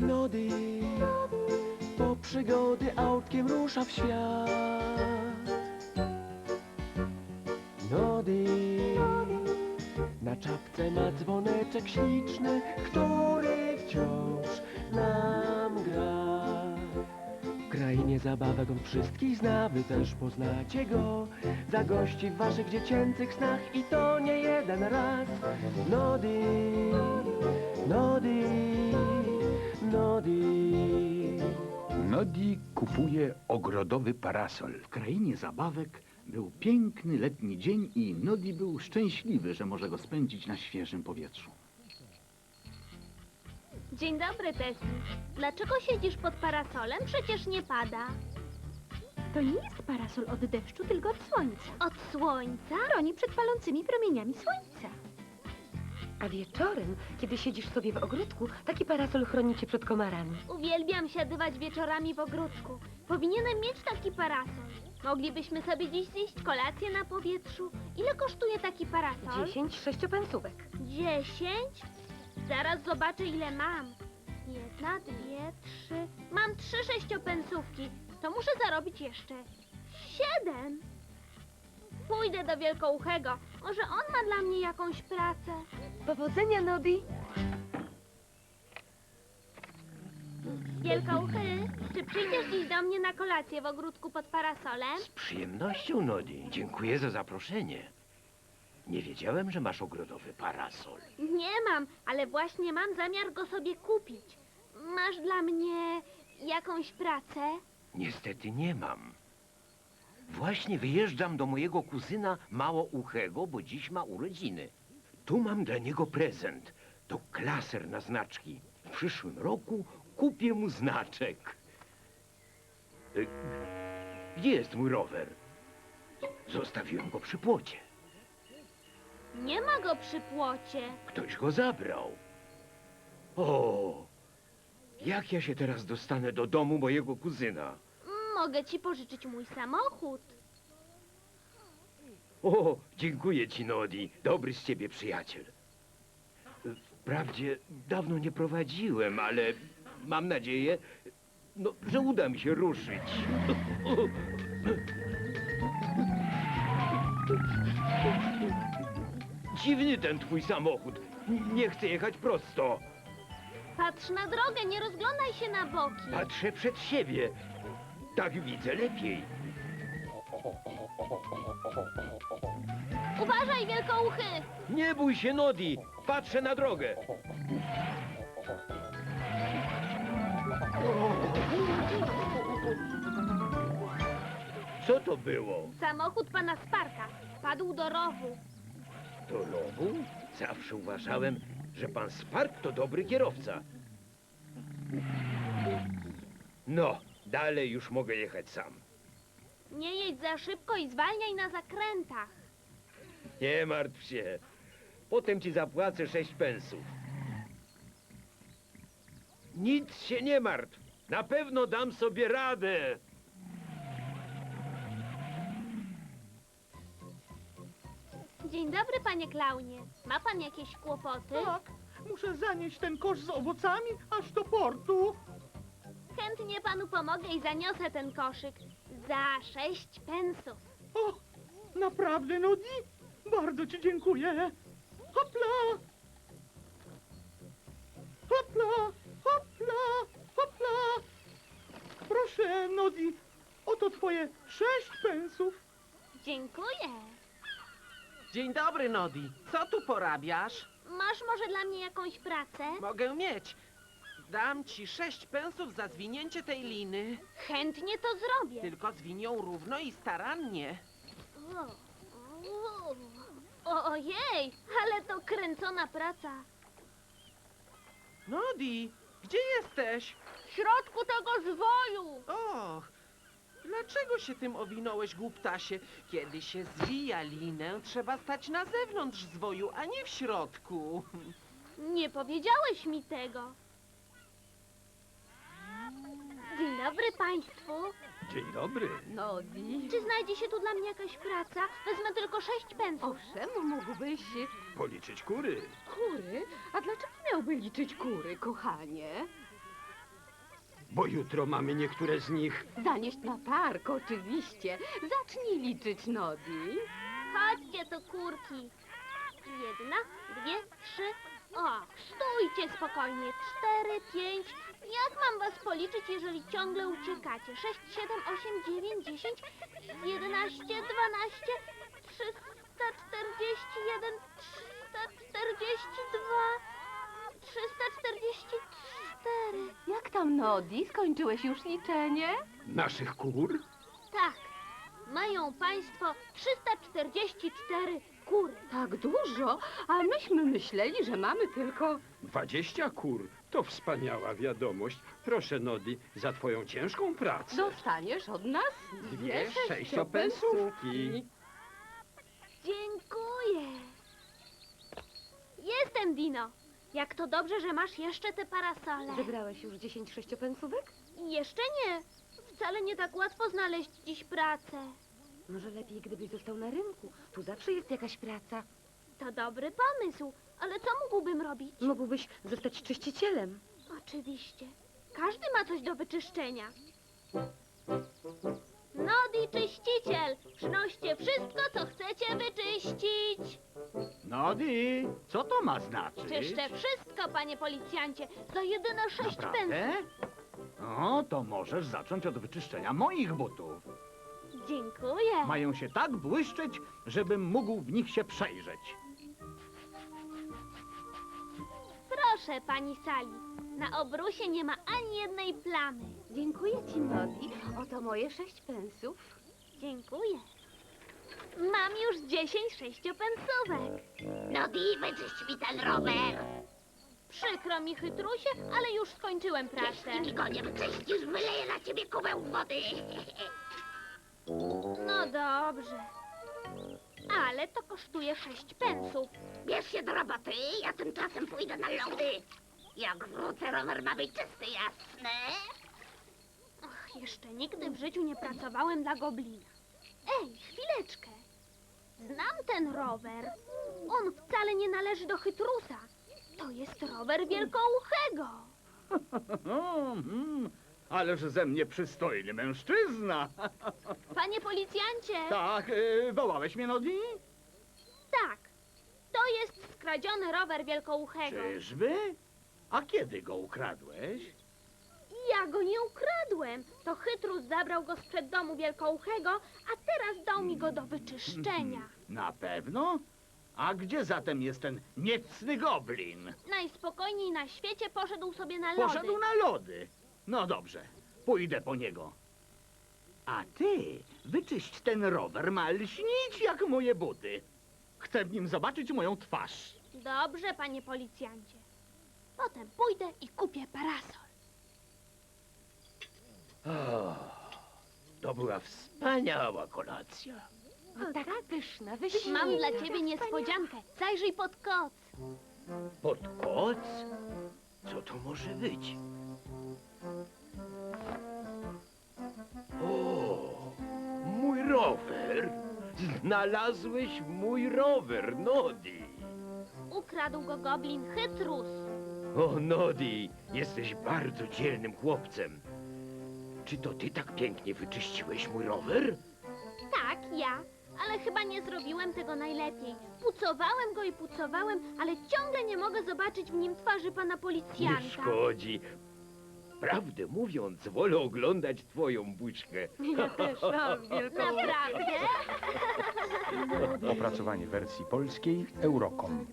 Nody, po przygody autkiem rusza w świat. Nody, na czapce ma dzwoneczek śliczny, który wciąż nam gra. W krainie zabawek on wszystkich zna, wy też poznacie go. Zagości w waszych dziecięcych snach i to nie jeden raz. Nody, nody. Nodi kupuje ogrodowy parasol. W krainie zabawek był piękny letni dzień i Nodi był szczęśliwy, że może go spędzić na świeżym powietrzu. Dzień dobry, Tessie. Dlaczego siedzisz pod parasolem? Przecież nie pada. To nie jest parasol od deszczu, tylko od słońca. Od słońca? Chroni przed palącymi promieniami słońca. A wieczorem, kiedy siedzisz sobie w ogródku, taki parasol chroni cię przed komarami. Uwielbiam siadywać wieczorami w ogródku. Powinienem mieć taki parasol. Moglibyśmy sobie dziś zjeść kolację na powietrzu. Ile kosztuje taki parasol? Dziesięć sześciopensówek. Dziesięć? Zaraz zobaczę, ile mam. Jedna, dwie, trzy. Mam trzy sześciopensówki. To muszę zarobić jeszcze siedem. Pójdę do Wielkouchego. Może on ma dla mnie jakąś pracę. Powodzenia, Nodi. Wielkouchy, czy przyjdziesz dziś do mnie na kolację w ogródku pod parasolem? Z przyjemnością, Nodi. Dziękuję za zaproszenie. Nie wiedziałem, że masz ogrodowy parasol. Nie mam, ale właśnie mam zamiar go sobie kupić. Masz dla mnie jakąś pracę? Niestety nie mam. Właśnie wyjeżdżam do mojego kuzyna Małouchego, bo dziś ma urodziny. Tu mam dla niego prezent. To klaser na znaczki. W przyszłym roku kupię mu znaczek. Y, Gdzie jest mój rower? Zostawiłem go przy płocie. Nie ma go przy płocie. Ktoś go zabrał. O! Jak ja się teraz dostanę do domu mojego kuzyna? Mogę ci pożyczyć mój samochód. O, dziękuję ci, Nodi. Dobry z ciebie przyjaciel. Wprawdzie dawno nie prowadziłem, ale mam nadzieję, no, że uda mi się ruszyć. Dziwny ten twój samochód. Nie chcę jechać prosto. Patrz na drogę, nie rozglądaj się na boki. Patrzę przed siebie. Tak widzę lepiej. Uważaj, wielkouchy! Nie bój się, Nodi. Patrzę na drogę. Co to było? Samochód pana Sparka wpadł do rowu. Do rowu? Zawsze uważałem, że pan Spark to dobry kierowca. No, dalej już mogę jechać sam. Nie jedź za szybko i zwalniaj na zakrętach. Nie martw się. Potem ci zapłacę sześć pensów. Nic się nie martw. Na pewno dam sobie radę. Dzień dobry, panie klaunie. Ma pan jakieś kłopoty? Tak, muszę zanieść ten kosz z owocami aż do portu. Chętnie panu pomogę i zaniosę ten koszyk za sześć pensów. O, naprawdę, Nodi? Bardzo ci dziękuję. Hopla! Hopla! Hopla! Hopla! Proszę, Nodi, oto twoje sześć pensów. Dziękuję. Dzień dobry, Nodi. Co tu porabiasz? Masz może dla mnie jakąś pracę? Mogę mieć. Dam ci sześć pensów za zwinięcie tej liny. Chętnie to zrobię. Tylko zwin ją równo i starannie. O, o, ojej, ale to kręcona praca. Nodi, gdzie jesteś? W środku tego zwoju. Och, dlaczego się tym owinąłeś, głuptasie? Kiedy się zwija linę, trzeba stać na zewnątrz zwoju, a nie w środku. Nie powiedziałeś mi tego. Dzień dobry państwu. Dzień dobry. Nodi. Czy znajdzie się tu dla mnie jakaś praca? Wezmę tylko sześć pensów. Owszem, mógłbyś Policzyć kury. kury. A dlaczego miałby liczyć kury, kochanie? bo jutro mamy niektóre z nich. Zanieść na targ, oczywiście. Zacznij liczyć, Nodi. Chodźcie tu, kurki. Jedna, dwie, trzy. O, stójcie spokojnie. Cztery, pięć. Jak mam was policzyć, jeżeli ciągle uciekacie? Sześć, siedem, osiem, dziewięć, dziesięć, jedenaście, dwanaście, trzysta czterdzieści jeden, trzysta czterdzieści dwa, trzysta czterdzieści cztery. Jak tam, Nodi? Skończyłeś już liczenie? Naszych kur? Tak, mają państwo 344 kury. Tak dużo, a myśmy myśleli, że mamy tylko... Dwadzieścia kur. To wspaniała wiadomość. Proszę, Nodi, za twoją ciężką pracę. Dostaniesz od nas Dwie sześciopensówki. Dziękuję. Jestem Dino. Jak to dobrze, że masz jeszcze te parasole. Zebrałeś już 10 sześciopensówek? Jeszcze nie. Wcale nie tak łatwo znaleźć dziś pracę. Może lepiej, gdybyś został na rynku. Tu zawsze jest jakaś praca. To dobry pomysł, ale co mógłbym robić? Mógłbyś zostać czyścicielem. Oczywiście. Każdy ma coś do wyczyszczenia. Nodi czyściciel, przynoście wszystko, co chcecie wyczyścić. Nodi, co to ma znaczyć? Czyszczę wszystko, panie policjancie, za jedyne sześć pensów. Naprawdę? No, to możesz zacząć od wyczyszczenia moich butów. Mają się tak błyszczeć, żebym mógł w nich się przejrzeć. Proszę, pani Sali. Na obrusie nie ma ani jednej plamy. Dziękuję ci, Nodi. Oto moje sześć pensów. Dziękuję. Mam już dziesięć sześciopensówek. Nodi, wyczyść mi ten rower. Przykro mi, chytrusie, ale już skończyłem pracę. Jeśli mi go nie wyczyścisz, wyleję na ciebie kubę wody. No dobrze. Ale to kosztuje sześć pensów. Bierz się do roboty, ja tymczasem pójdę na lody. Jak wrócę, rower ma być czysty, jasne? Ach, jeszcze nigdy w życiu nie pracowałem dla goblina. Ej, chwileczkę. Znam ten rower. On wcale nie należy do chytrusa. To jest rower wielkouchego. Mm, ależ ze mnie przystojny mężczyzna. Panie policjancie, Tak, y, wołałeś mnie, Nodi? tak. To jest skradziony rower wielkouchego. Czyżby? A kiedy go ukradłeś? Ja go nie ukradłem. To chytrus zabrał go sprzed domu wielkouchego, a teraz dał mi go do wyczyszczenia. Na pewno? A gdzie zatem jest ten niecny goblin? Najspokojniej na świecie poszedł sobie na lody. Poszedł na lody. No dobrze, pójdę po niego. A ty wyczyść ten rower, ma lśnić jak moje buty. Chcę w nim zobaczyć moją twarz. Dobrze, panie policjancie. Potem pójdę i kupię parasol. O, to była wspaniała kolacja. O, tak pyszna, wyśmienita. Mam dla ciebie niespodziankę. Zajrzyj pod koc. Pod koc? Co to może być? Znalazłeś mój rower, Nodi! Ukradł go goblin chytrus. O, Nodi, jesteś bardzo dzielnym chłopcem. Czy to ty tak pięknie wyczyściłeś mój rower? Tak, ja. Ale chyba nie zrobiłem tego najlepiej. Pucowałem go i pucowałem, ale ciągle nie mogę zobaczyć w nim twarzy pana Nie policjanta. szkodzi. Prawdę mówiąc, wolę oglądać twoją buźkę. Ja też mam wielką Naprawdę? Opracowanie wersji polskiej Eurocom.